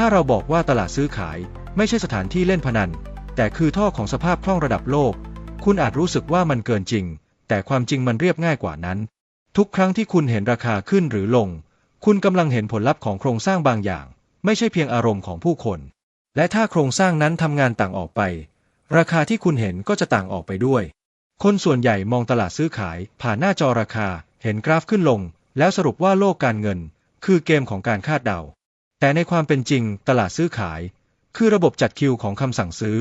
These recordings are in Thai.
ถ้าเราบอกว่าตลาดซื้อขายไม่ใช่สถานที่เล่นพนัน แต่คือท่อของสภาพคล่องระดับโลก คุณอาจรู้สึกว่ามันเกินจริง แต่ความจริงมันเรียบง่ายกว่านั้น ทุกครั้งที่คุณเห็นราคาขึ้นหรือลง คุณกำลังเห็นผลลัพธ์ของโครงสร้างบางอย่าง ไม่ใช่เพียงอารมณ์ของผู้คน และถ้าโครงสร้างนั้นทำงานต่างออกไป ราคาที่คุณเห็นก็จะต่างออกไปด้วย คนส่วนใหญ่มองตลาดซื้อขาย ผ่านหน้าจอราคา เห็นกราฟขึ้นลง แล้วสรุปว่าโลกการเงิน คือเกมของการคาดเดา แต่ในความเป็นจริงตลาดซื้อขาย คือระบบจัดคิวของคำสั่งซื้อ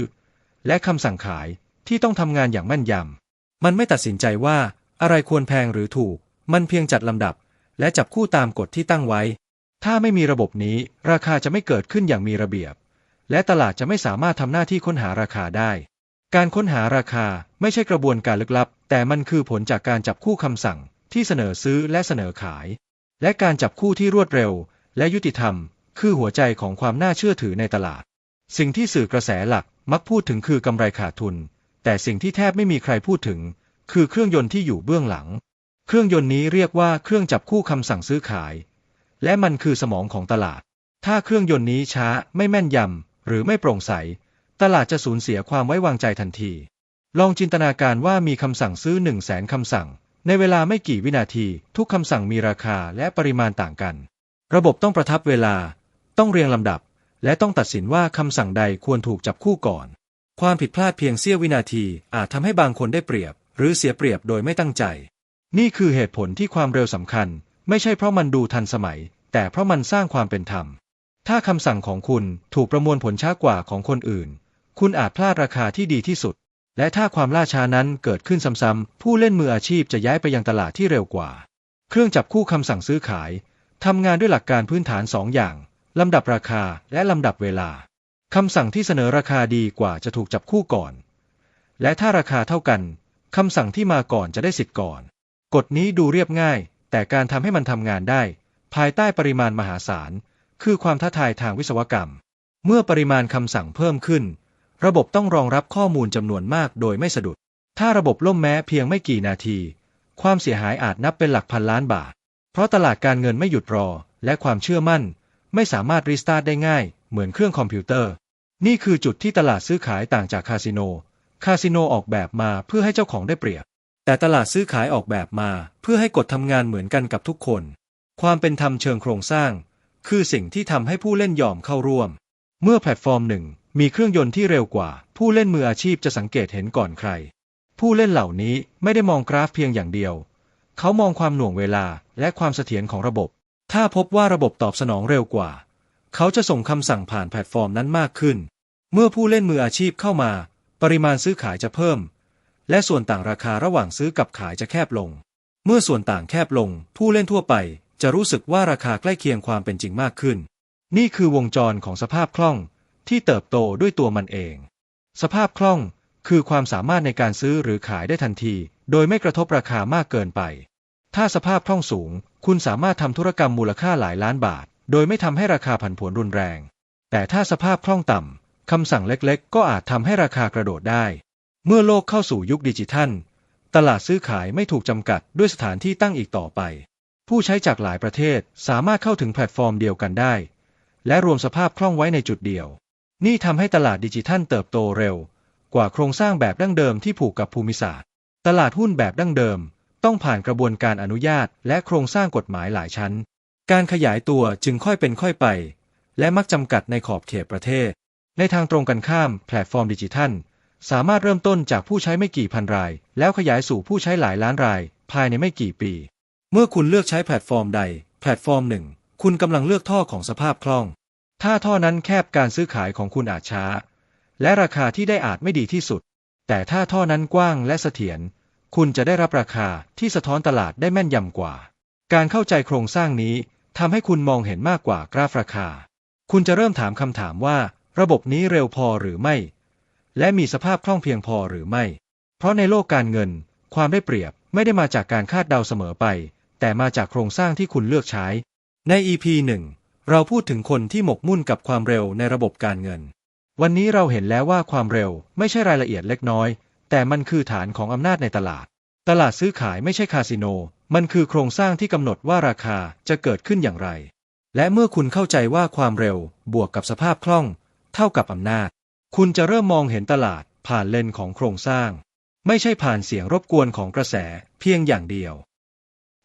และคำสั่งขายที่ต้องทำงานอย่างแม่นยำ มันไม่ตัดสินใจว่าอะไรควรแพงหรือถูก มันเพียงจัดลำดับ และจับคู่ตามกฎที่ตั้งไว้ ถ้าไม่มีระบบนี้ราคาจะไม่เกิดขึ้นอย่างมีระเบียบ และตลาดจะไม่สามารถทำหน้าที่ค้นหาราคาได้ การค้นหาราคาไม่ใช่กระบวนการลึกลับ แต่มันคือผลจากการจับคู่คำสั่งที่เสนอซื้อและเสนอขาย และการจับคู่ที่รวดเร็ว และยุติธรรม คือหัวใจของความน่าเชื่อถือในตลาด สิ่งที่สื่อกระแสหลักมักพูดถึงคือกำไรขาดทุน แต่สิ่งที่แทบไม่มีใครพูดถึง คือเครื่องยนต์ที่อยู่เบื้องหลัง เครื่องยนต์นี้เรียกว่าเครื่องจับคู่คำสั่งซื้อขาย และมันคือสมองของตลาด ถ้าเครื่องยนต์นี้ช้าไม่แม่นยำหรือไม่โปร่งใส ตลาดจะสูญเสียความไว้วางใจทันที ลองจินตนาการว่ามีคำสั่งซื้อหนึ่งแสนคำสั่ง ในเวลาไม่กี่วินาที ทุกคำสั่งมีราคาและปริมาณต่างกัน ระบบต้องประทับเวลา ต้องเรียงลำดับ และต้องตัดสินว่าคำสั่งใดควรถูกจับคู่ก่อน ความผิดพลาดเพียงเสี้ยววินาทีอาจทำให้บางคนได้เปรียบ หรือเสียเปรียบโดยไม่ตั้งใจ นี่คือเหตุผลที่ความเร็วสำคัญ ไม่ใช่เพราะมันดูทันสมัย แต่เพราะมันสร้างความเป็นธรรม ถ้าคำสั่งของคุณถูกประมวลผลช้ากว่าของคนอื่น คุณอาจพลาดราคาที่ดีที่สุด และถ้าความล่าช้านั้นเกิดขึ้นซ้ำๆผู้เล่นมืออาชีพจะย้ายไปยังตลาดที่เร็วกว่า เครื่องจับคู่คำสั่งซื้อขายทำงานด้วยหลักการพื้นฐานสองอย่าง ลำดับราคาและลำดับเวลา คำสั่งที่เสนอราคาดีกว่าจะถูกจับคู่ก่อน และถ้าราคาเท่ากัน คำสั่งที่มาก่อนจะได้สิทธิ์ก่อน กฎนี้ดูเรียบง่าย แต่การทำให้มันทำงานได้ ภายใต้ปริมาณมหาศาล คือความท้าทายทางวิศวกรรม เมื่อปริมาณคำสั่งเพิ่มขึ้น ระบบต้องรองรับข้อมูลจำนวนมากโดยไม่สะดุด ถ้าระบบล่มแม้เพียงไม่กี่นาที ความเสียหายอาจนับเป็นหลักพันล้านบาท เพราะตลาดการเงินไม่หยุดรอและความเชื่อมั่น ไม่สามารถรีสตาร์ทได้ง่ายเหมือนเครื่องคอมพิวเตอร์ นี่คือจุดที่ตลาดซื้อขายต่างจากคาสิโน คาสิโนออกแบบมาเพื่อให้เจ้าของได้เปรียบ แต่ตลาดซื้อขายออกแบบมาเพื่อให้กฎทำงานเหมือนกันกับทุกคน ความเป็นธรรมเชิงโครงสร้าง คือสิ่งที่ทำให้ผู้เล่นยอมเข้าร่วม เมื่อแพลตฟอร์มหนึ่งมีเครื่องยนต์ที่เร็วกว่า ผู้เล่นมืออาชีพจะสังเกตเห็นก่อนใคร ผู้เล่นเหล่านี้ไม่ได้มองกราฟเพียงอย่างเดียว เขามองความหน่วงเวลาและความเสถียรของระบบ ถ้าพบว่าระบบตอบสนองเร็วกว่า เขาจะส่งคำสั่งผ่านแพลตฟอร์มนั้นมากขึ้น เมื่อผู้เล่นมืออาชีพเข้ามา ปริมาณซื้อขายจะเพิ่ม และส่วนต่างราคาระหว่างซื้อกับขายจะแคบลง เมื่อส่วนต่างแคบลง ผู้เล่นทั่วไปจะรู้สึกว่าราคาใกล้เคียงความเป็นจริงมากขึ้น นี่คือวงจรของสภาพคล่องที่เติบโตด้วยตัวมันเอง สภาพคล่องคือความสามารถในการซื้อหรือขายได้ทันที โดยไม่กระทบราคามากเกินไป ถ้าสภาพคล่องสูง คุณสามารถทำธุรกรรมมูลค่าหลายล้านบาท โดยไม่ทำให้ราคาผันผวนรุนแรง แต่ถ้าสภาพคล่องต่ำคำสั่งเล็กๆ ก็อาจทำให้ราคากระโดดได้ เมื่อโลกเข้าสู่ยุคดิจิทัล ตลาดซื้อขายไม่ถูกจำกัดด้วยสถานที่ตั้งอีกต่อไป ผู้ใช้จากหลายประเทศสามารถเข้าถึงแพลตฟอร์มเดียวกันได้ และรวมสภาพคล่องไว้ในจุดเดียว นี่ทำให้ตลาดดิจิทัลเติบโตเร็ว กว่าโครงสร้างแบบดั้งเดิมที่ผูกกับภูมิศาสตร์ ตลาดหุ้นแบบดั้งเดิม ต้องผ่านกระบวนการอนุญาต และโครงสร้างกฎหมายหลายชั้น การขยายตัวจึงค่อยเป็นค่อยไป และมักจำกัดในขอบเขตประเทศ ในทางตรงกันข้ามแพลตฟอร์มดิจิทัล สามารถเริ่มต้นจากผู้ใช้ไม่กี่พันราย แล้วขยายสู่ผู้ใช้หลายล้านราย ภายในไม่กี่ปี เมื่อคุณเลือกใช้แพลตฟอร์มใด แพลตฟอร์มหนึ่ง คุณกำลังเลือกท่อของสภาพคล่อง ถ้าท่อนั้นแคบการซื้อขายของคุณอาจช้า และราคาที่ได้อาจไม่ดีที่สุด แต่ถ้าท่อนั้นกว้างและเสถียร คุณจะได้รับราคาที่สะท้อนตลาดได้แม่นยำกว่า การเข้าใจโครงสร้างนี้ทำให้คุณมองเห็นมากกว่ากราฟราคา คุณจะเริ่มถามคำถามว่า ระบบนี้เร็วพอหรือไม่ และมีสภาพคล่องเพียงพอหรือไม่ เพราะในโลกการเงิน ความได้เปรียบไม่ได้มาจากการคาดเดาเสมอไป แต่มาจากโครงสร้างที่คุณเลือกใช้ ใน EP 1 เราพูดถึงคนที่หมกมุ่นกับความเร็วในระบบการเงิน วันนี้เราเห็นแล้วว่าความเร็วไม่ใช่รายละเอียดเล็กน้อย แต่มันคือฐานของอำนาจในตลาด ตลาดซื้อขายไม่ใช่คาสิโน มันคือโครงสร้างที่กำหนดว่าราคาจะเกิดขึ้นอย่างไร และเมื่อคุณเข้าใจว่าความเร็วบวกกับสภาพคล่อง เท่ากับอำนาจ คุณจะเริ่มมองเห็นตลาดผ่านเลนของโครงสร้าง ไม่ใช่ผ่านเสียงรบกวนของกระแสเพียงอย่างเดียว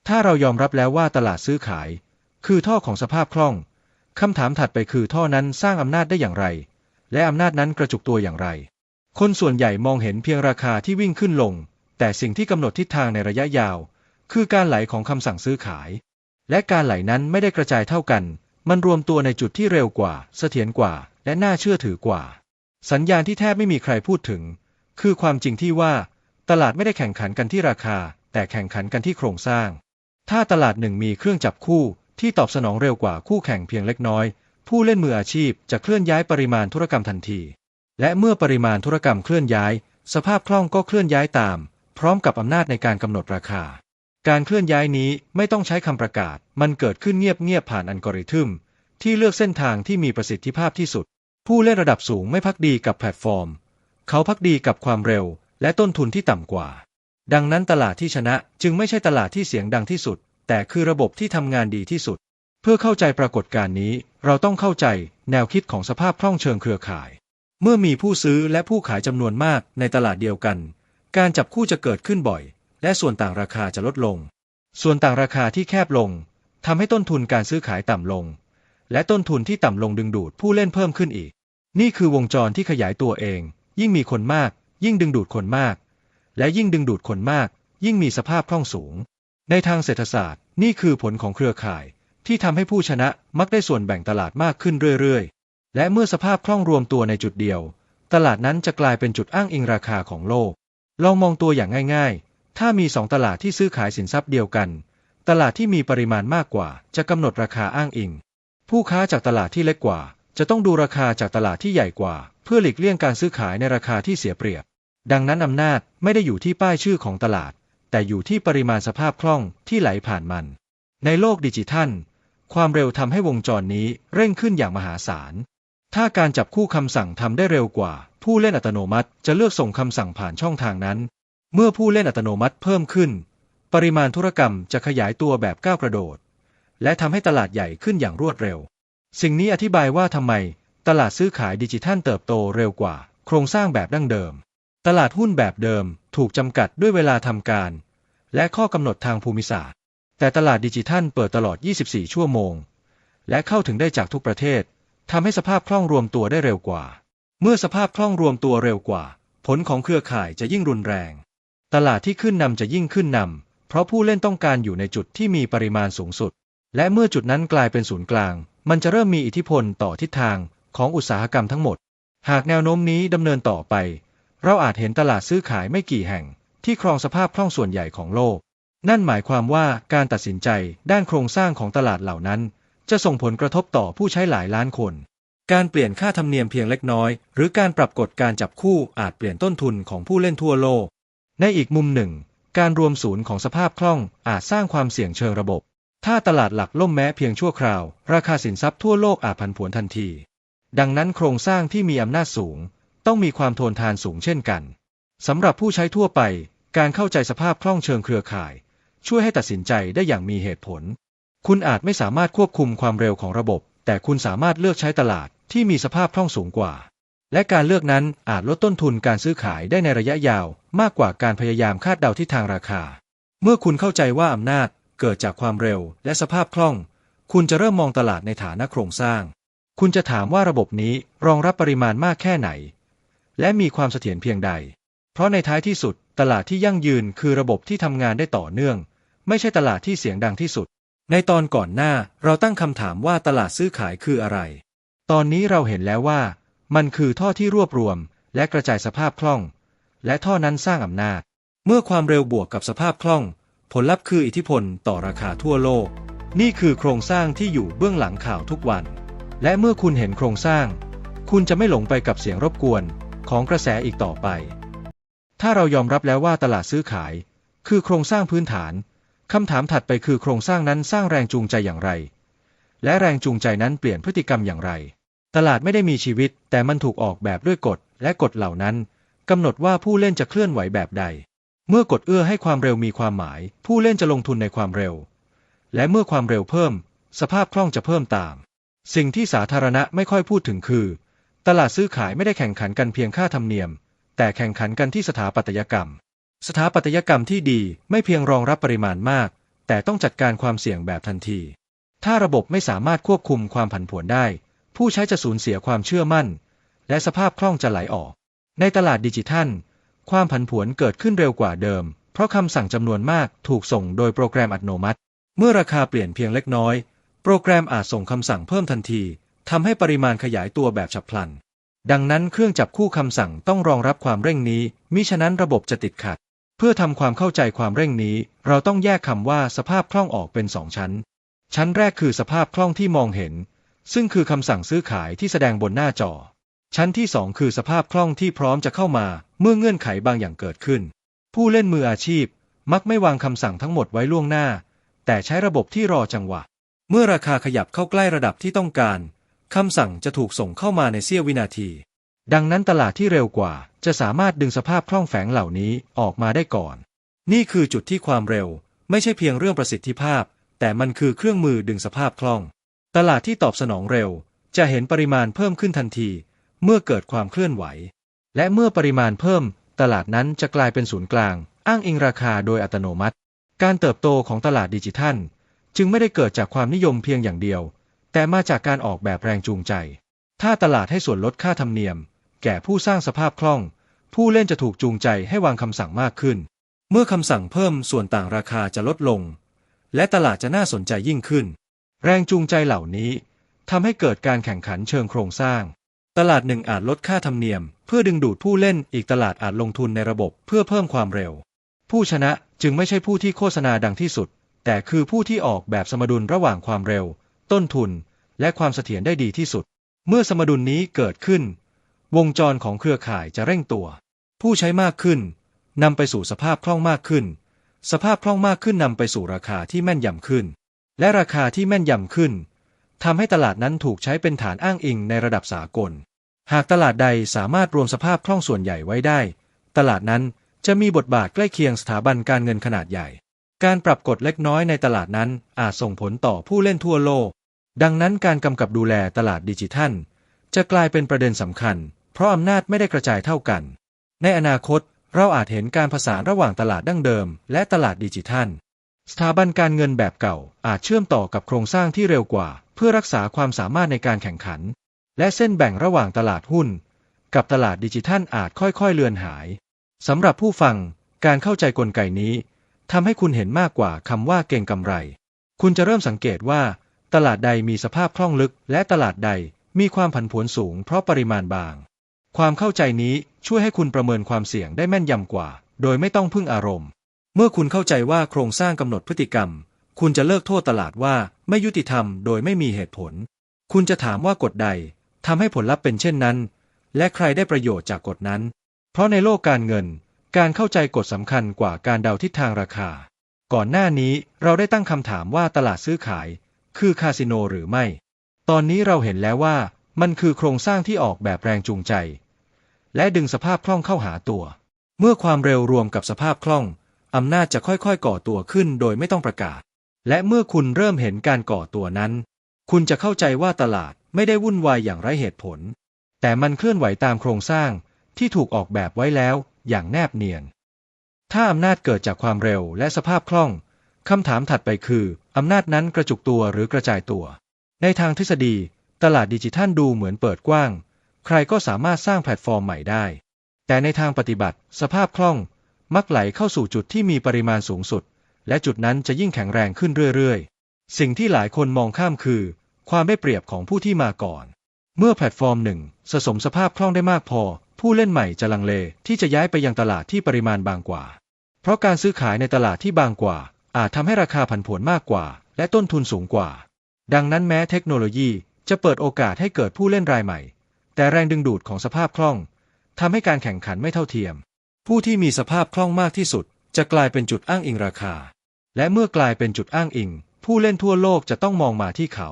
ถ้าเรายอมรับแล้วว่าตลาดซื้อขาย คือท่อของสภาพคล่องคำถามถัดไปคือท่อนั้นสร้างอำนาจได้อย่างไร และอำนาจนั้นกระจุกตัวอย่างไร คนส่วนใหญ่มองเห็นเพียงราคาที่วิ่งขึ้นลง แต่สิ่งที่กำหนดทิศทางในระยะยาว คือการไหลของคำสั่งซื้อขาย และการไหลนั้นไม่ได้กระจายเท่ากัน มันรวมตัวในจุดที่เร็วกว่า เสถียรกว่า และน่าเชื่อถือกว่า สัญญาณที่แทบไม่มีใครพูดถึง คือความจริงที่ว่า ตลาดไม่ได้แข่งขันกันที่ราคา แต่แข่งขันกันที่โครงสร้าง ถ้าตลาดหนึ่งมีเครื่องจับคู่ที่ตอบสนองเร็วกว่าคู่แข่งเพียงเล็กน้อย ผู้เล่นมืออาชีพจะเคลื่อนย้ายปริมาณธุรกรรมทันที และเมื่อปริมาณธุรกรรมเคลื่อนย้าย สภาพคล่องก็เคลื่อนย้ายตาม พร้อมกับอำนาจในการกำหนดราคา การเคลื่อนย้ายนี้ไม่ต้องใช้คำประกาศ มันเกิดขึ้นเงียบๆผ่านอัลกอริทึมที่เลือกเส้นทางที่มีประสิทธิภาพที่สุด ผู้เล่นระดับสูงไม่พักดีกับแพลตฟอร์ม เขาพักดีกับความเร็ว และต้นทุนที่ต่ำกว่า ดังนั้นตลาดที่ชนะจึงไม่ใช่ตลาดที่เสียงดังที่สุด แต่คือระบบที่ทำงานดีที่สุด เพื่อเข้าใจปรากฏการณ์นี้ เราต้องเข้าใจแนวคิดของสภาพคล่องเชิงเครือข่าย เมื่อมีผู้ซื้อและผู้ขายจำนวนมากในตลาดเดียวกัน การจับคู่จะเกิดขึ้นบ่อย และส่วนต่างราคาจะลดลง ส่วนต่างราคาที่แคบลงทำให้ต้นทุนการซื้อขายต่ำลง และต้นทุนที่ต่ำลงดึงดูดผู้เล่นเพิ่มขึ้นอีก นี่คือวงจรที่ขยายตัวเอง ยิ่งมีคนมาก ยิ่งดึงดูดคนมาก และยิ่งดึงดูดคนมาก ยิ่งมีสภาพคล่องสูง ในทางเศรษฐศาสตร์ นี่คือผลของเครือข่าย ที่ทำให้ผู้ชนะมักได้ส่วนแบ่งตลาดมากขึ้นเรื่อยๆ และเมื่อสภาพคล่องรวมตัวในจุดเดียว ตลาดนั้นจะกลายเป็นจุดอ้างอิงราคาของโลก ลองมองตัวอย่างง่ายๆ ถ้ามีสองตลาดที่ซื้อขายสินทรัพย์เดียวกัน ตลาดที่มีปริมาณมากกว่า จะกำหนดราคาอ้างอิง ผู้ค้าจากตลาดที่เล็กกว่า จะต้องดูราคาจากตลาดที่ใหญ่กว่า เพื่อหลีกเลี่ยงการซื้อขายในราคาที่เสียเปรียบ ดังนั้นอำนาจไม่ได้อยู่ที่ป้ายชื่อของตลาด แต่อยู่ที่ปริมาณสภาพคล่องที่ไหลผ่านมัน ในโลกดิจิทัล ความเร็วทำให้วงจรนี้เร่งขึ้นอย่างมหาศาล ถ้าการจับคู่คำสั่งทำได้เร็วกว่า ผู้เล่นอัตโนมัติจะเลือกส่งคำสั่งผ่านช่องทางนั้น เมื่อผู้เล่นอัตโนมัติเพิ่มขึ้น ปริมาณธุรกรรมจะขยายตัวแบบก้าวกระโดด และทำให้ตลาดใหญ่ขึ้นอย่างรวดเร็ว สิ่งนี้อธิบายว่าทำไมตลาดซื้อขายดิจิทัลเติบโตเร็วกว่า โครงสร้างแบบดั้งเดิม ตลาดหุ้นแบบเดิมถูกจำกัดด้วยเวลาทำการ และข้อกำหนดทางภูมิศาสตร์ แต่ตลาดดิจิทัลเปิดตลอด 24 ชั่วโมง และเข้าถึงได้จากทุกประเทศ ทำให้สภาพคล่องรวมตัวได้เร็วกว่า เมื่อสภาพคล่องรวมตัวเร็วกว่า ผลของเครือข่ายจะยิ่งรุนแรง ตลาดที่ขึ้นนำจะยิ่งขึ้นนำเพราะผู้เล่นต้องการอยู่ในจุดที่มีปริมาณสูงสุด และเมื่อจุดนั้นกลายเป็นศูนย์กลาง มันจะเริ่มมีอิทธิพลต่อทิศทางของอุตสาหกรรมทั้งหมด หากแนวโน้มนี้ดำเนินต่อไป เราอาจเห็นตลาดซื้อขายไม่กี่แห่ง ที่ครองสภาพคล่องส่วนใหญ่ของโลก นั่นหมายความว่าการตัดสินใจด้านโครงสร้างของตลาดเหล่านั้น จะส่งผลกระทบต่อผู้ใช้หลายล้านคน การเปลี่ยนค่าธรรมเนียมเพียงเล็กน้อย หรือการปรับกฎการจับคู่อาจเปลี่ยนต้นทุนของผู้เล่นทั่วโลก ในอีกมุมหนึ่ง การรวมศูนย์ของสภาพคล่องอาจสร้างความเสี่ยงเชิงระบบ ถ้าตลาดหลักล่มแม้เพียงชั่วคราว ราคาสินทรัพย์ทั่วโลกอาจผันผวนทันที ดังนั้นโครงสร้างที่มีอำนาจสูง ต้องมีความทนทานสูงเช่นกันสำหรับผู้ใช้ทั่วไป การเข้าใจสภาพคล่องเชิงเครือข่าย ช่วยให้ตัดสินใจได้อย่างมีเหตุผล คุณอาจไม่สามารถควบคุมความเร็วของระบบ แต่คุณสามารถเลือกใช้ตลาดที่มีสภาพคล่องสูงกว่า และการเลือกนั้นอาจลดต้นทุนการซื้อขายได้ในระยะยาว มากกว่าการพยายามคาดเดาทิศทางราคา เมื่อคุณเข้าใจว่าอำนาจเกิดจากความเร็วและสภาพคล่อง คุณจะเริ่มมองตลาดในฐานะโครงสร้าง คุณจะถามว่าระบบนี้รองรับปริมาณมากแค่ไหน และมีความเสถียรเพียงใด เพราะในท้ายที่สุด ตลาดที่ยั่งยืนคือระบบที่ทำงานได้ต่อเนื่อง ไม่ใช่ตลาดที่เสียงดังที่สุด ในตอนก่อนหน้าเราตั้งคำถามว่าตลาดซื้อขายคืออะไร ตอนนี้เราเห็นแล้วว่า มันคือท่อที่รวบรวม และกระจายสภาพคล่อง และท่อนั้นสร้างอำนาจ เมื่อความเร็วบวกกับสภาพคล่อง ผลลัพธ์คืออิทธิพลต่อราคาทั่วโลก นี่คือโครงสร้างที่อยู่เบื้องหลังข่าวทุกวัน และเมื่อคุณเห็นโครงสร้าง คุณจะไม่หลงไปกับเสียงรบกวนของกระแสอีกต่อไป ถ้าเรายอมรับแล้วว่าตลาดซื้อขาย คือโครงสร้างพื้นฐาน คำถามถัดไปคือโครงสร้างนั้นสร้างแรงจูงใจอย่างไร และแรงจูงใจนั้นเปลี่ยนพฤติกรรมอย่างไร ตลาดไม่ได้มีชีวิต แต่มันถูกออกแบบด้วยกฎ และกฎเหล่านั้นกำหนดว่าผู้เล่นจะเคลื่อนไหวแบบใด เมื่อกฎเอื้อให้ความเร็วมีความหมาย ผู้เล่นจะลงทุนในความเร็ว และเมื่อความเร็วเพิ่ม สภาพคล่องจะเพิ่มตาม สิ่งที่สาธารณะไม่ค่อยพูดถึงคือ ตลาดซื้อขายไม่ได้แข่งขันกันเพียงค่าธรรมเนียม แต่แข่งขันกันที่สถาปัตยกรรม สถาปัตยกรรมที่ดีไม่เพียงรองรับปริมาณมาก แต่ต้องจัดการความเสี่ยงแบบทันที ถ้าระบบไม่สามารถควบคุมความผันผวนได้ ผู้ใช้จะสูญเสียความเชื่อมั่น และสภาพคล่องจะไหลออก ในตลาดดิจิทัล ความผันผวนเกิดขึ้นเร็วกว่าเดิม เพราะคำสั่งจำนวนมากถูกส่งโดยโปรแกรมอัตโนมัติ เมื่อราคาเปลี่ยนเพียงเล็กน้อย โปรแกรมอาจส่งคำสั่งเพิ่มทันทีทำให้ปริมาณขยายตัวแบบฉับพลัน ดังนั้นเครื่องจับคู่คำสั่งต้องรองรับความเร่งนี้มิฉะนั้นระบบจะติดขัด พื่อทำความเข้าใจความเร่งนี้ เราต้องแยกคำว่าสภาพคล่องออกเป็นสองชั้น ชั้นแรกคือสภาพคล่องที่มองเห็น ซึ่งคือคำสั่งซื้อขายที่แสดงบนหน้าจอ ชั้นที่สองคือสภาพคล่องที่พร้อมจะเข้ามา เมื่อเงื่อนไขบางอย่างเกิดขึ้น ผู้เล่นมืออาชีพ มักไม่วางคำสั่งทั้งหมดไว้ล่วงหน้า แต่ใช้ระบบที่รอจังหวะ เมื่อราคาขยับเข้าใกล้ระดับที่ต้องการคำสั่งจะถูกส่งเข้ามาในเสี้ยววินาที ดังนั้นตลาดที่เร็วกว่า จะสามารถดึงสภาพคล่องแฝงเหล่านี้ออกมาได้ก่อน นี่คือจุดที่ความเร็ว ไม่ใช่เพียงเรื่องประสิทธิภาพ แต่มันคือเครื่องมือดึงสภาพคล่อง ตลาดที่ตอบสนองเร็ว จะเห็นปริมาณเพิ่มขึ้นทันที เมื่อเกิดความเคลื่อนไหว และเมื่อปริมาณเพิ่ม ตลาดนั้นจะกลายเป็นศูนย์กลาง อ้างอิงราคาโดยอัตโนมัติ การเติบโตของตลาดดิจิทัล จึงไม่ได้เกิดจากความนิยมเพียงอย่างเดียว แต่มาจากการออกแบบแรงจูงใจ ถ้าตลาดให้ส่วนลดค่าธรรมเนียม แก่ผู้สร้างสภาพคล่อง ผู้เล่นจะถูกจูงใจให้วางคำสั่งมากขึ้น เมื่อคำสั่งเพิ่มส่วนต่างราคาจะลดลง และตลาดจะน่าสนใจยิ่งขึ้น แรงจูงใจเหล่านี้ทำให้เกิดการแข่งขันเชิงโครงสร้าง ตลาดหนึ่งอาจลดค่าธรรมเนียม เพื่อดึงดูดผู้เล่นอีกตลาดอาจลงทุนในระบบเพื่อเพิ่มความเร็ว ผู้ชนะจึงไม่ใช่ผู้ที่โฆษณาดังที่สุด แต่คือผู้ที่ออกแบบสมดุลระหว่างความเร็ว ต้นทุน และความเสถียรได้ดีที่สุด เมื่อสมดุลนี้เกิดขึ้น วงจรของเครือข่ายจะเร่งตัว ผู้ใช้มากขึ้นนำไปสู่สภาพคล่องมากขึ้น สภาพคล่องมากขึ้นนำไปสู่ราคาที่แม่นยำขึ้น และราคาที่แม่นยำขึ้นทำให้ตลาดนั้นถูกใช้เป็นฐานอ้างอิงในระดับสากล หากตลาดใดสามารถรวมสภาพคล่องส่วนใหญ่ไว้ได้ ตลาดนั้นจะมีบทบาทใกล้เคียงสถาบันการเงินขนาดใหญ่ การปรับกฎเล็กน้อยในตลาดนั้นอาจส่งผลต่อผู้เล่นทั่วโลก ดังนั้นการกำกับดูแลตลาดดิจิทัล จะกลายเป็นประเด็นสำคัญ เพราะอำนาจไม่ได้กระจายเท่ากัน ในอนาคตเราอาจเห็นการผสานระหว่างตลาดดั้งเดิม และตลาดดิจิทัล สถาบันการเงินแบบเก่าอาจเชื่อมต่อกับโครงสร้างที่เร็วกว่า เพื่อรักษาความสามารถในการแข่งขัน และเส้นแบ่งระหว่างตลาดหุ้น กับตลาดดิจิทัลอาจค่อยๆเลือนหายสำหรับผู้ฟังการเข้าใจกลไกนี้ทำให้คุณเห็นมากกว่าคำว่าเก่งกำไร คุณจะเริ่มสังเกตว่า ตลาดใดมีสภาพคล่องลึก และตลาดใดมีความผันผวนสูงเพราะปริมาณบาง ความเข้าใจนี้ช่วยให้คุณประเมินความเสี่ยงได้แม่นยำกว่า โดยไม่ต้องพึ่งอารมณ์ เมื่อคุณเข้าใจว่าโครงสร้างกำหนดพฤติกรรม คุณจะเลิกโทษตลาดว่าไม่ยุติธรรมโดยไม่มีเหตุผล คุณจะถามว่ากฎใดทำให้ผลลัพธ์เป็นเช่นนั้น และใครได้ประโยชน์จากกฎนั้น เพราะในโลกการเงิน การเข้าใจกฎสำคัญกว่าการเดาทิศทางราคา ก่อนหน้านี้เราได้ตั้งคำถามว่าตลาดซื้อขาย คือคาสิโนหรือไม่ ตอนนี้เราเห็นแล้วว่ามันคือโครงสร้างที่ออกแบบแรงจูงใจ และดึงสภาพคล่องเข้าหาตัว เมื่อความเร็วรวมกับสภาพคล่อง อำนาจจะค่อยๆ ก่อตัวขึ้นโดยไม่ต้องประกาศ และเมื่อคุณเริ่มเห็นการก่อตัวนั้น คุณจะเข้าใจว่าตลาดไม่ได้วุ่นวายอย่างไร้เหตุผล แต่มันเคลื่อนไหวตามโครงสร้างที่ถูกออกแบบไว้แล้วอย่างแนบเนียน ถ้าอำนาจเกิดจากความเร็วและสภาพคล่อง คำถามถัดไปคือ อำนาจนั้นกระจุกตัวหรือกระจายตัว ในทางทฤษฎี ตลาดดิจิทัลดูเหมือนเปิดกว้าง ใครก็สามารถสร้างแพลตฟอร์มใหม่ได้ แต่ในทางปฏิบัติ สภาพคล่อง มักไหลเข้าสู่จุดที่มีปริมาณสูงสุด และจุดนั้นจะยิ่งแข็งแรงขึ้นเรื่อยๆ สิ่งที่หลายคนมองข้ามคือ ความได้เปรียบของผู้ที่มาก่อน เมื่อแพลตฟอร์มหนึ่งสะสมสภาพคล่องได้มากพอ ผู้เล่นใหม่จะลังเลที่จะย้ายไปยังตลาดที่ปริมาณบางกว่า เพราะการซื้อขายในตลาดที่บางกว่า อาจทำให้ราคาผันผวนมากกว่า และต้นทุนสูงกว่า ดังนั้นแม้เทคโนโลยีจะเปิดโอกาสให้เกิดผู้เล่นรายใหม่ แต่แรงดึงดูดของสภาพคล่องทำให้การแข่งขันไม่เท่าเทียม ผู้ที่มีสภาพคล่องมากที่สุด จะกลายเป็นจุดอ้างอิงราคา และเมื่อกลายเป็นจุดอ้างอิง ผู้เล่นทั่วโลกจะต้องมองมาที่เขา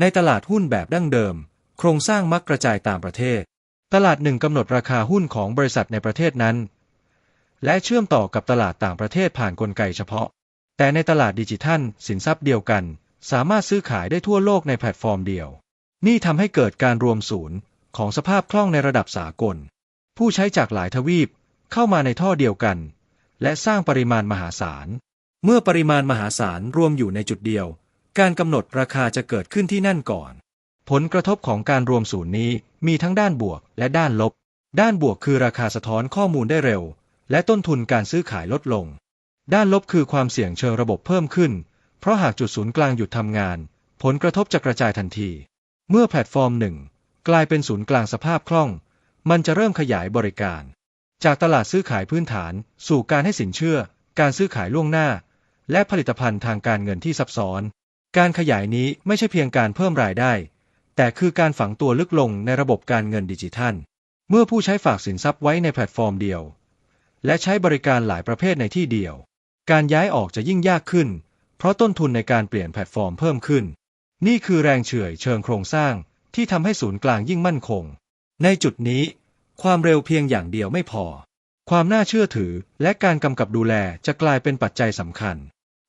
ในตลาดหุ้นแบบดั้งเดิม โครงสร้างมักกระจายตามประเทศ ตลาดหนึ่งกำหนดราคาหุ้นของบริษัทในประเทศนั้น และเชื่อมต่อกับตลาดต่างประเทศผ่านนกลไกเฉพาะ แต่ในตลาดดิจิทัล สินทรัพย์เดียวกัน สามารถซื้อขายได้ทั่วโลกในแพลตฟอร์มเดียว นี่ทำให้เกิดการรวมศูนย์ ของสภาพคล่องในระดับสากล ผู้ใช้จากหลายทวีปเข้ามาในท่อเดียวกัน และสร้างปริมาณมหาศาล เมื่อปริมาณมหาศาลรวมอยู่ในจุดเดียว การกำหนดราคาจะเกิดขึ้นที่นั่นก่อน ผลกระทบของการรวมศูนย์นี้มีทั้งด้านบวกและด้านลบ ด้านบวกคือราคาสะท้อนข้อมูลได้เร็ว และต้นทุนการซื้อขายลดลง ด้านลบคือความเสี่ยงเชิงระบบเพิ่มขึ้น เพราะหากจุดศูนย์กลางหยุดทำงาน ผลกระทบจะกระจายทันที เมื่อแพลตฟอร์มหนึ่ง กลายเป็นศูนย์กลางสภาพคล่อง มันจะเริ่มขยายบริการ จากตลาดซื้อขายพื้นฐาน สู่การให้สินเชื่อ การซื้อขายล่วงหน้า และผลิตภัณฑ์ทางการเงินที่ซับซ้อน การขยายนี้ไม่ใช่เพียงการเพิ่มรายได้ แต่คือการฝังตัวลึกลงในระบบการเงินดิจิทัล เมื่อผู้ใช้ฝากสินทรัพย์ไว้ในแพลตฟอร์มเดียว และใช้บริการหลายประเภทในที่เดียว การย้ายออกจะยิ่งยากขึ้น เพราะต้นทุนในการเปลี่ยนแพลตฟอร์มเพิ่มขึ้น นี่คือแรงเฉื่อยเชิงโครงสร้าง ที่ทำให้ศูนย์กลางยิ่งมั่นคง ในจุดนี้ ความเร็วเพียงอย่างเดียวไม่พอ ความน่าเชื่อถือและการกำกับดูแลจะกลายเป็นปัจจัยสำคัญ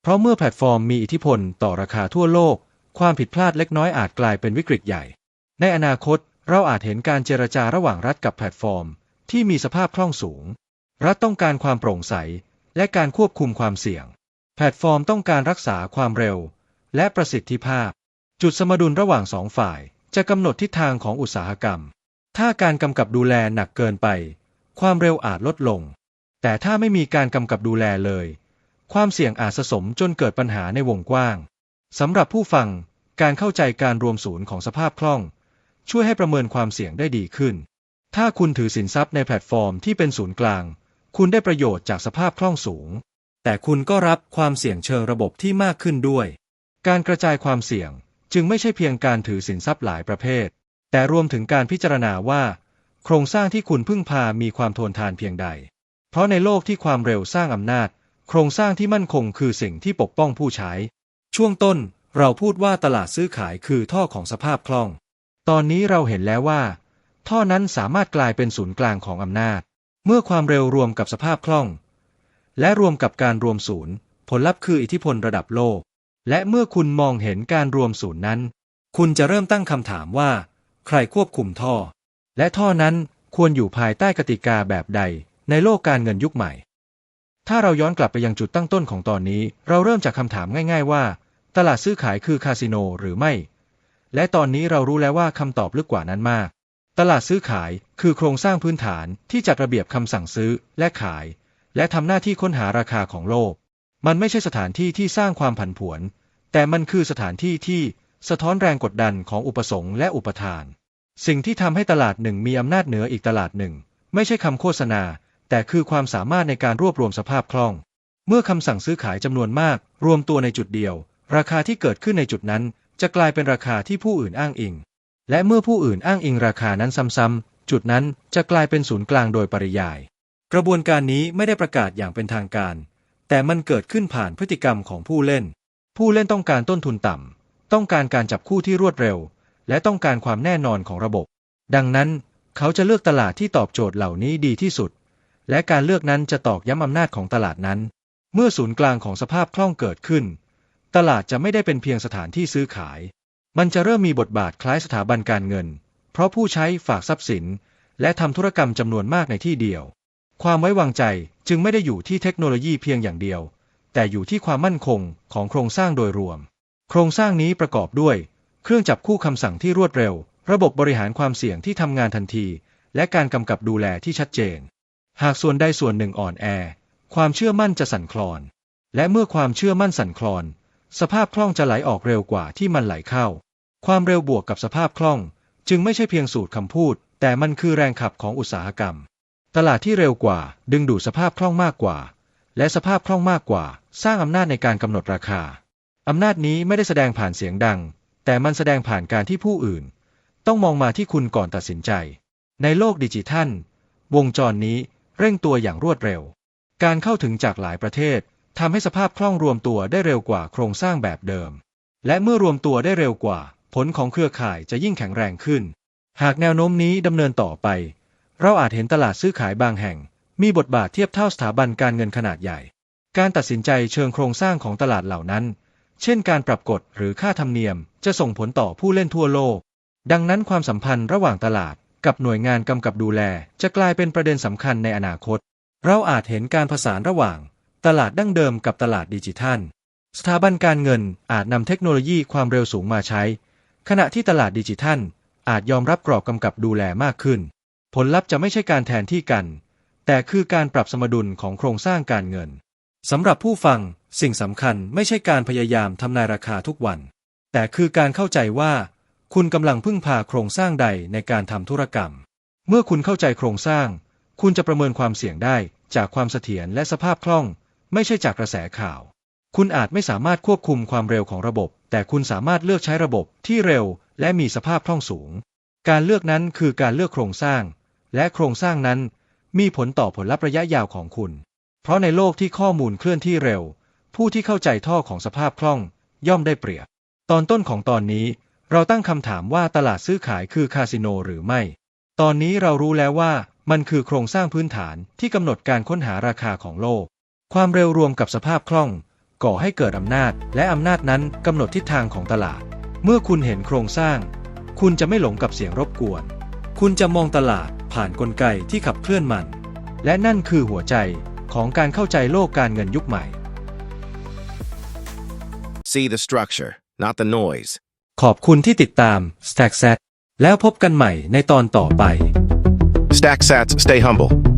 เพราะเมื่อแพลตฟอร์มมีอิทธิพลต่อราคาทั่วโลก ความผิดพลาดเล็กน้อยอาจกลายเป็นวิกฤตใหญ่ ในอนาคตเราอาจเห็นการเจรจาระหว่างรัฐกับแพลตฟอร์ม ที่มีสภาพคล่องสูง รัฐต้องการความโปร่งใส และการควบคุมความเสี่ยง แพลตฟอร์มต้องการรักษาความเร็ว และประสิทธิภาพ จุดสมดุลระหว่างสองฝ่าย จะกำหนดทิศทางของอุตสาหกรรม ถ้าการกำกับดูแลหนักเกินไป ความเร็วอาจลดลง แต่ถ้าไม่มีการกำกับดูแลเลย ความเสี่ยงอาจสะสมจนเกิดปัญหาในวงกว้างสำหรับผู้ฟังการเข้าใจการรวมศูนย์ของสภาพคล่อง ช่วยให้ประเมินความเสี่ยงได้ดีขึ้น ถ้าคุณถือสินทรัพย์ในแพลตฟอร์มที่เป็นศูนย์กลาง คุณได้ประโยชน์จากสภาพคล่องสูง แต่คุณก็รับความเสี่ยงเชิงระบบที่มากขึ้นด้วย การกระจายความเสี่ยง จึงไม่ใช่เพียงการถือสินทรัพย์หลายประเภท แต่รวมถึงการพิจารณาว่า โครงสร้างที่คุณพึ่งพามีความทนทานเพียงใด เพราะในโลกที่ความเร็วสร้างอำนาจ โครงสร้างที่มั่นคงคือสิ่งที่ปกป้องผู้ใช้ ช่วงต้นเราพูดว่าตลาดซื้อขายคือท่อของสภาพคล่อง ตอนนี้เราเห็นแล้วว่า ท่อนั้นสามารถกลายเป็นศูนย์กลางของอำนาจ เมื่อความเร็วรวมกับสภาพคล่อง และรวมกับการรวมศูนย์ ผลลัพธ์คืออิทธิพลระดับโลก และเมื่อคุณมองเห็นการรวมศูนย์นั้น คุณจะเริ่มตั้งคำถามว่า ใครควบคุมท่อ และท่อนั้นควรอยู่ภายใต้กติกาแบบใดในโลกการเงินยุคใหม่ ถ้าเราย้อนกลับไปยังจุดตั้งต้นของตอนนี้ เราเริ่มจากคำถามง่าย ๆ ว่า ตลาดซื้อขายคือคาสิโนหรือไม่ และตอนนี้เรารู้แล้วว่าคำตอบลึกกว่านั้นมาก ตลาดซื้อขายคือโครงสร้างพื้นฐานที่จัดระเบียบคำสั่งซื้อและขาย และทำหน้าที่ค้นหาราคาของโลก มันไม่ใช่สถานที่ที่สร้างความผันผวน แต่มันคือสถานที่ที่สะท้อนแรงกดดันของอุปสงค์และอุปทาน สิ่งที่ทำให้ตลาดหนึ่งมีอำนาจเหนืออีกตลาดหนึ่ง ไม่ใช่คำโฆษณา แต่คือความสามารถในการรวบรวมสภาพคล่อง เมื่อคำสั่งซื้อขายจำนวนมาก รวมตัวในจุดเดียว ราคาที่เกิดขึ้นในจุดนั้น จะกลายเป็นราคาที่ผู้อื่นอ้างอิง และเมื่อผู้อื่นอ้างอิงราคานั้นซ้ำๆจุดนั้นจะกลายเป็นศูนย์กลางโดยปริยาย กระบวนการนี้ไม่ได้ประกาศอย่างเป็นทางการ แต่มันเกิดขึ้นผ่านพฤติกรรมของผู้เล่น ผู้เล่นต้องการต้นทุนต่ำ ต้องการการจับคู่ที่รวดเร็ว และต้องการความแน่นอนของระบบ ดังนั้นเขาจะเลือกตลาดที่ตอบโจทย์เหล่านี้ดีที่สุด และการเลือกนั้นจะตอกย้ำอำนาจของตลาดนั้น เมื่อศูนย์กลางของสภาพคล่องเกิดขึ้น ตลาดจะไม่ได้เป็นเพียงสถานที่ซื้อขาย มันจะเริ่มมีบทบาทคล้ายสถาบันการเงิน เพราะผู้ใช้ฝากทรัพย์สิน และทำธุรกรรมจำนวนมากในที่เดียว ความไว้วางใจจึงไม่ได้อยู่ที่เทคโนโลยีเพียงอย่างเดียว แต่อยู่ที่ความมั่นคงของโครงสร้างโดยรวม โครงสร้างนี้ประกอบด้วย เครื่องจับคู่คำสั่งที่รวดเร็ว ระบบบริหารความเสี่ยงที่ทำงานทันที และการกำกับดูแลที่ชัดเจน หากส่วนใดส่วนหนึ่งอ่อนแอ ความเชื่อมั่นจะสั่นคลอน และเมื่อความเชื่อมั่นสั่นคลอน สภาพคล่องจะไหลออกเร็วกว่าที่มันไหลเข้า ความเร็วบวกกับสภาพคล่อง จึงไม่ใช่เพียงสูตรคำพูด แต่มันคือแรงขับของอุตสาหกรรม ตลาดที่เร็วกว่า ดึงดูดสภาพคล่องมากกว่า และสภาพคล่องมากกว่า สร้างอำนาจในการกำหนดราคา อำนาจนี้ไม่ได้แสดงผ่านเสียงดัง แต่มันแสดงผ่านการที่ผู้อื่น ต้องมองมาที่คุณก่อนตัดสินใจ ในโลกดิจิทัล วงจรนี้เร่งตัวอย่างรวดเร็ว การเข้าถึงจากหลายประเทศทำให้สภาพคล่องรวมตัวได้เร็วกว่าโครงสร้างแบบเดิม และเมื่อรวมตัวได้เร็วกว่า ผลของเครือข่ายจะยิ่งแข็งแรงขึ้น หากแนวโน้มนี้ดำเนินต่อไป เราอาจเห็นตลาดซื้อขายบางแห่ง มีบทบาทเทียบเท่าสถาบันการเงินขนาดใหญ่ การตัดสินใจเชิงโครงสร้างของตลาดเหล่านั้น เช่นการปรับกฎหรือค่าธรรมเนียม จะส่งผลต่อผู้เล่นทั่วโลก ดังนั้นความสัมพันธ์ระหว่างตลาดกับหน่วยงานกำกับดูแล จะกลายเป็นประเด็นสำคัญในอนาคต เราอาจเห็นการผสานระหว่าง ตลาดดั้งเดิมกับตลาดดิจิทัล สถาบันการเงินอาจนำเทคโนโลยีความเร็วสูงมาใช้ ขณะที่ตลาดดิจิทัลอาจยอมรับกรอบกำกับดูแลมากขึ้น ผลลัพธ์จะไม่ใช่การแทนที่กัน แต่คือการปรับสมดุลของโครงสร้างการเงินสำหรับผู้ฟังสิ่งสำคัญไม่ใช่การพยายามทำนายราคาทุกวัน แต่คือการเข้าใจว่า คุณกำลังพึ่งพาโครงสร้างใดในการทำธุรกรรม เมื่อคุณเข้าใจโครงสร้าง คุณจะประเมินความเสี่ยงได้จากความเสถียรและสภาพคล่อง ไม่ใช่จากกระแสข่าว คุณอาจไม่สามารถควบคุมความเร็วของระบบ แต่คุณสามารถเลือกใช้ระบบที่เร็ว และมีสภาพคล่องสูง การเลือกนั้นคือการเลือกโครงสร้าง และโครงสร้างนั้นมีผลต่อผลลัพธ์ระยะยาวของคุณ เพราะในโลกที่ข้อมูลเคลื่อนที่เร็ว ผู้ที่เข้าใจท่อของสภาพคล่อง ย่อมได้เปรียบ ตอนต้นของตอนนี้ เราตั้งคำถามว่าตลาดซื้อขายคือคาสิโนหรือไม่ ตอนนี้เรารู้แล้วว่ามันคือโครงสร้างพื้นฐานที่กำหนดการค้นหาราคาของโลก ความเร็วรวมกับสภาพคล่อง ก่อให้เกิดอำนาจ และอำนาจนั้นกำหนดทิศทางของตลาด เมื่อคุณเห็นโครงสร้าง คุณจะไม่หลงกับเสียงรบกวน คุณจะมองตลาดผ่านนกลไกที่ขับเคลื่อนมัน และนั่นคือหัวใจของการเข้าใจโลกการเงินยุคใหม่ See the structure, not the noise. ขอบคุณที่ติดตาม Stack Set แล้วพบกันใหม่ในตอนต่อไป Stack sats, stay humble.